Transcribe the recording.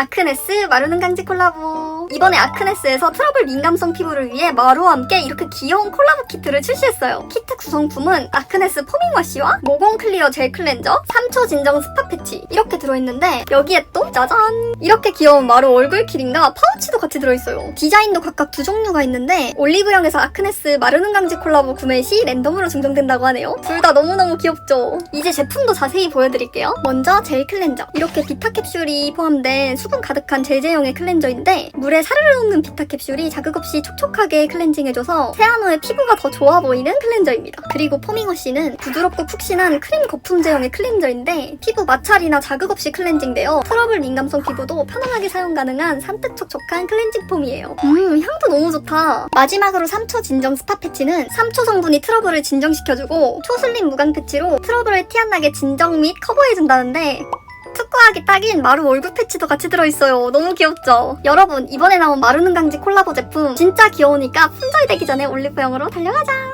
아크네스 마루는 강지 콜라보. 이번에 아크네스에서 트러블 민감성 피부를 위해 마루와 함께 이렇게 귀여운 콜라보 키트를 출시했어요. 키트 구성품은 아크네스 포밍 와시와 모공 클리어 젤 클렌저, 3초 진정 스파 패치 이렇게 들어있는데 여기에 또 짜잔! 이렇게 귀여운 마루 얼굴 키링과 파우치도 같이 들어있어요. 디자인도 각각 두 종류가 있는데 올리브영에서 아크네스 마르는 강지 콜라보 구매 시 랜덤으로 증정된다고 하네요. 둘 다 너무너무 귀엽죠? 이제 제품도 자세히 보여드릴게요. 먼저 젤 클렌저. 이렇게 비타 캡슐이 포함된 수분 가득한 젤 제형의 클렌저인데 물에 사르르 녹는 비타 캡슐이 자극 없이 촉촉하게 클렌징해줘서 후에 피부가 더 좋아 보이는 클렌저입니다. 그리고 포밍워시는 부드럽고 푹신한 크림 거품 제형의 클렌저인데 피부 마찰이나 자극 없이 클렌징되어 트러블 민감성 피부도 편안하게 사용 가능한 산뜻 촉촉한 클렌징 폼이에요. 음 향도 너무 좋다. 마지막으로 3초 진정 스파 패치는 3초 성분이 트러블을 진정시켜주고 초슬림 무광 패치로 트러블을 티 안 나게 진정 및 커버해준다는데 투구하기 딱인 마루 얼굴 패치도 같이 들어있어요. 너무 귀엽죠? 여러분 이번에 나온 마루는 강지 콜라보 제품 진짜 귀여우니까 품절되기 전에 올리브영으로 달려가자.